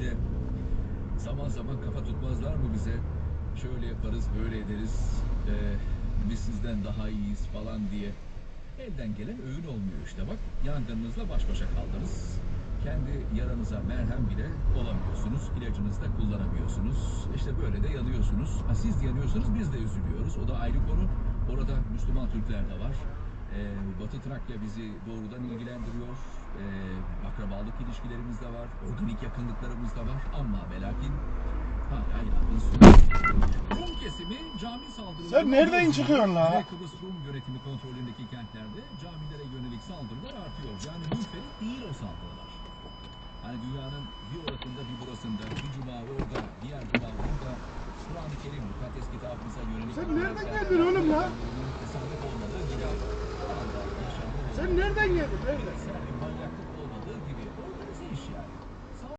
Bir de zaman zaman kafa tutmazlar mı bize? Şöyle yaparız, böyle ederiz. Ee, biz sizden daha iyiyiz falan diye. Elden gelen öğün olmuyor işte bak. Yangınınızla baş başa kaldınız. Kendi yaranıza merhem bile olamıyorsunuz. İlacınızı da kullanamıyorsunuz. İşte böyle de yanıyorsunuz. Ha, siz yanıyorsunuz biz de üzülüyoruz. O da ayrı konu. Orada Müslüman Türkler de var. Ee, Batı Trakya bizi doğrudan ilgilendiriyor. Ee, akrabalık ilişkilerimiz de var. Organik yakınlıklarımız da var. Ama ve lakin hala sürüyor. Rum kesimi cami saldırıları... Sen nereden çıkıyorsun la? Kuzey Kıbrıs Rum yönetimi kontrolündeki kentlerde camilere yönelik saldırılar artıyor. Yani münferit değil o saldırılar. Hani dünyanın bir orasında bir burasında, bir cuma orada, diğer cuma burada, Kur'an-ı Kerim, mukaddes kitabımıza yönelik... Sen nereden geldin oğlum la? Tesadüf olmadığı. Sen nereden geldin? Nereden?